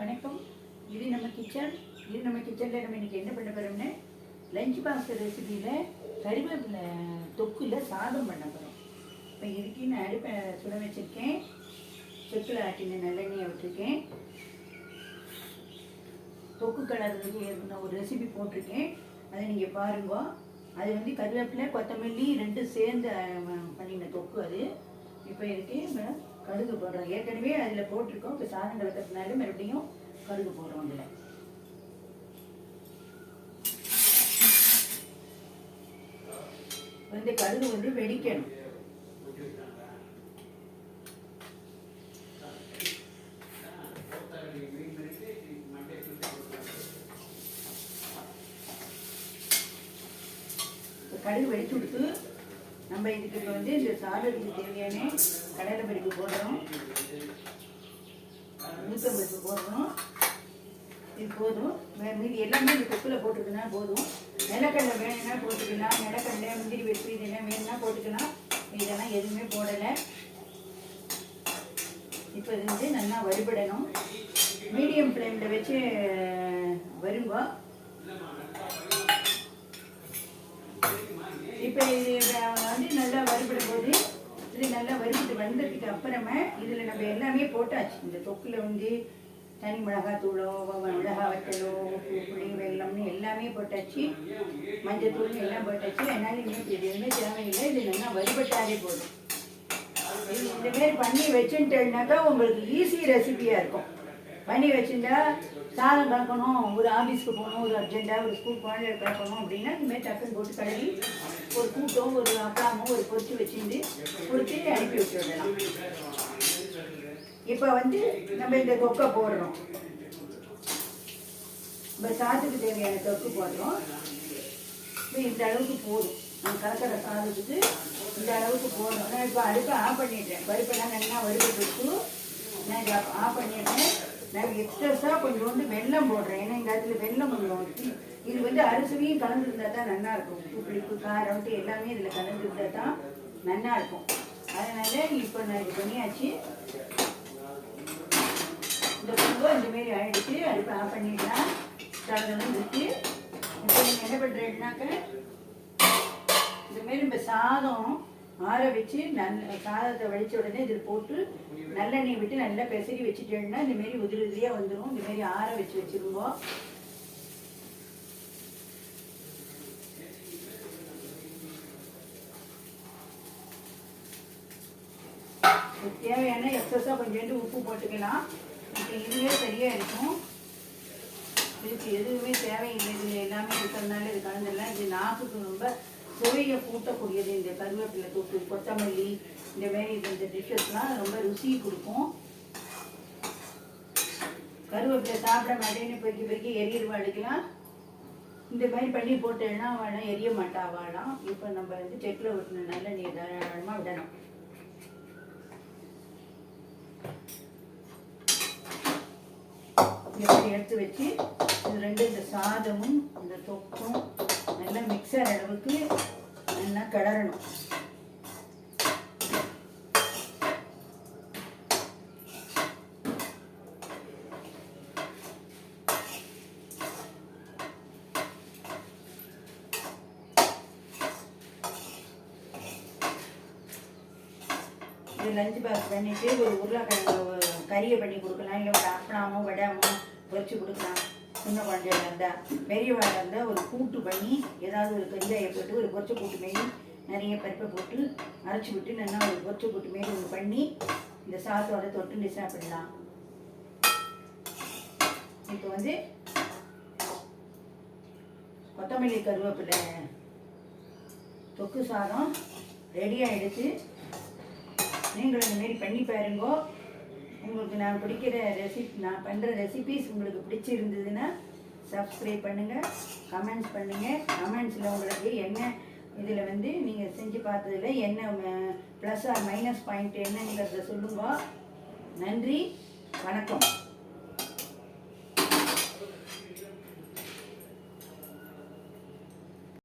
வணக்கம். இது நம்ம கிச்சன் இது நம்ம கிச்சனில் நம்ம இன்றைக்கி என்ன பண்ண போகிறோம்னு லஞ்ச் பாக்ஸ் ரெசிபியில் கறிவேப்பிலை தொக்குல சாதம் பண்ண போகிறோம் இப்போ இதுக்கு நான் அடுப்பை சுட வச்சுருக்கேன். செக்கில் ஆட்டின நல்லெண்ணெயை விட்டுருக்கேன். தொக்கு கலர்றதுக்கு நான் ஒரு ரெசிபி போட்டிருக்கேன். அதை நீங்கள் பாருங்க. அது வந்து கருவேப்பிலை கொத்தமல்லி ரெண்டும் சேர்ந்து பண்ணின தொக்கு அது. இப்போ இதுக்கு கடுகு போடுறோம். ஏற்கனவே அதில் போட்டிருக்கோம். இப்போ சாதம் கலக்கிறதுனால மறுபடியும் கடுகு போடுறோம் அதில். வந்து கடுகு வந்து வெடிக்கணும். கடுகு வெடிச்சு கொடுத்து நம்ம இதுக்கு இப்போ வந்து இந்த சாதத்துக்கு தேவையான கடலை பருப்பு போடுறோம். உளுத்தம் பருப்பு போடுறோம். இது போதும். மீதி எல்லாமே இந்த தொப்பில் போட்டுக்கினா போதும். நிலக்கடலை வேணும்னா போட்டுக்கலாம். நிலக்கடலை முந்திரி பருப்பு இதெல்லாம் வேணும்னா போட்டுக்கலாம். இதெல்லாம் எதுவுமே போடலை. இப்போ இது வந்து நல்லா வறுபடணும். மீடியம் ஃப்ளேமில் வச்சு வருங்க. இப்போ இது இது நல்லா வறுபட்டு வந்ததுக்கு அப்புறமா இதில் நம்ம எல்லாமே போட்டாச்சு. இந்த தொக்குல வந்து தனி மிளகாத்தூளோ வ- மிளகா வத்தலோ உப்பு புளி வெள்ளம்னு எல்லாமே போட்டாச்சு. மஞ்சத்தூள்னு எல்லாம் போட்டாச்சு. அதனால இன்னும் இது எதுவுமே தேவையில்லை. இது நல்லா வறுபட்டாலே போதும். இது இந்த மாதிரி பண்ணி வச்சுட்டேன்னாக்கா உங்களுக்கு ஈஸி ரெசிபியாக இருக்கும். பண்ணி வச்சுருந்தா சாதம் கலக்கணும் ஒரு ஆஃபீஸ்க்கு போகணும் ஒரு அர்ஜென்ட்டாக ஒரு ஸ்கூல் குழந்தைய கலக்கணும் அப்படின்னா இனிமேல் டக்குன்னு போட்டு கழுவி ஒரு கூட்டம் ஒரு அப்பளமோ ஒரு பொறிச்சு வச்சுருந்து பொறிச்சு அனுப்பி விட்டு விடலாம் இப்போ வந்து நம்ம இந்த தொக்கை போடுறோம். நம்ம சாதத்துக்கு தேவையான தொக்கு போடுறோம். இப்போ இந்த அளவுக்கு போதும். நம்ம கலக்கிற சாதத்துக்கு இந்த அளவுக்கு போதும். நான் இப்போ அடுப்பை ஆஃப் பண்ணிடுறேன். பருப்பெல்லாம் நல்லா வறுபட்டு நான் இதை ஆஃப் பண்ணிடுறேன். நான் எக்ஸ்ட்ரஸாக கொஞ்சோண்டு வெள்ளம் போடுறேன். ஏன்னா இந்த இடத்துல வெள்ளம் கொஞ்சம் இது வந்து அரிசியும் கலந்துருந்தா தான் நல்லா இருக்கும் உப்பு புளிப்பு காரம் எல்லாமே இதில் கலந்துருந்தா தான் நல்லா இருக்கும் அதனால இப்போ நான் இது பண்ணியாச்சு. இந்த பூவை இந்த மாரி ஆயிடுச்சு. ஆஃப் பண்ணிடலாம். சாதம் வச்சு இப்போ நீங்கள் என்ன பண்ணுறேன்னாக்க இந்த மாரி நம்ம சாதம் ஆற வச்சு நல்ல சாதத்தை வடித்த உடனே இதில் போட்டு நல்லெண்ணெய் விட்டு நல்லா பெசரி வச்சுட்டேன்னா இந்த மாரி உதிரி உதிரியாக வந்துடும் இந்த மாரி ஆற வச்சு வச்சுருவோம் தேவையான எக்ஸஸாக கொஞ்சோண்டு உப்பு போட்டுக்கலாம். இப்போ இதுவே சரியாக இருக்கும். இதுக்கு எதுவுமே தேவையில்லை. இதில் எல்லாமே இருக்கிறதுனால இது கலந்துடலாம். இது நாக்குக்கு ரொம்ப சுவையை கூட்டக்கூடியது இந்த கருவேப்பிலை தூக்கு கொத்தமல்லி இந்த மாதிரி இந்த டிஷ்ஷஸ்லாம் ரொம்ப ருசி கொடுக்கும். கருவேப்பிலை சாப்பிட மாட்டேன்னு பெருக்கி பொறுக்கி வாழ்க்கலாம் இந்த மாதிரி பண்ணி போட்டேன்னா வேணாம் எரிய மாட்டா வாழாம் இப்போ நம்ம வந்து செக்கில் விட்டணும் நல்ல நீர் தாராளமாக விடணும் எடுத்து வச்சு இது ரெண்டு இந்த சாதமும் இந்த தொக்கும் நல்லா மிக்சர் அளவுக்கு நல்லா கிளறணும் இது லஞ்ச் பாக்ஸ் பண்ணிட்டு ஒரு உருளைக்கிழங்கு கறியை பண்ணி கொடுக்கலாம் இல்லை ஒரு அப்பளமோ வடாமோ பொறிச்சு கொடுக்கலாம். சின்ன குழந்தையில இருந்தால் பெரியவாழ இருந்தால் ஒரு கூட்டு பண்ணி ஏதாவது ஒரு கஞ்சாயை போட்டு ஒரு பொரிச்ச கூட்டு மாரி நிறைய பருப்பை போட்டு அரைச்சி விட்டு நல்லா ஒரு பொரிச்ச கூட்டு மாரி ஒன்று பண்ணி இந்த சாத்தோட தொட்டு சாப்பிடலாம். இப்போ வந்து கொத்தமல்லி கருவேப்பிலை தொக்கு சாதம் ரெடியாக எடுத்து நீங்களும் இந்த மாதிரி பண்ணி பாருங்க. உங்களுக்கு நான் பிடிக்கிற ரெசிபி நான் பண்ணுற ரெசிபிஸ் உங்களுக்கு பிடிச்சிருந்ததுன்னா சப்ஸ்கிரைப் பண்ணுங்கள் கமெண்ட்ஸ் பண்ணுங்கள் கமெண்ட்ஸில் உங்களுக்கு என்ன இதில் வந்து நீங்கள் செஞ்சு பார்த்ததுல என்ன ப்ளஸ் ஆர் மைனஸ் பாயிண்ட் என்னங்கிறத சொல்லுங்க. நன்றி வணக்கம்.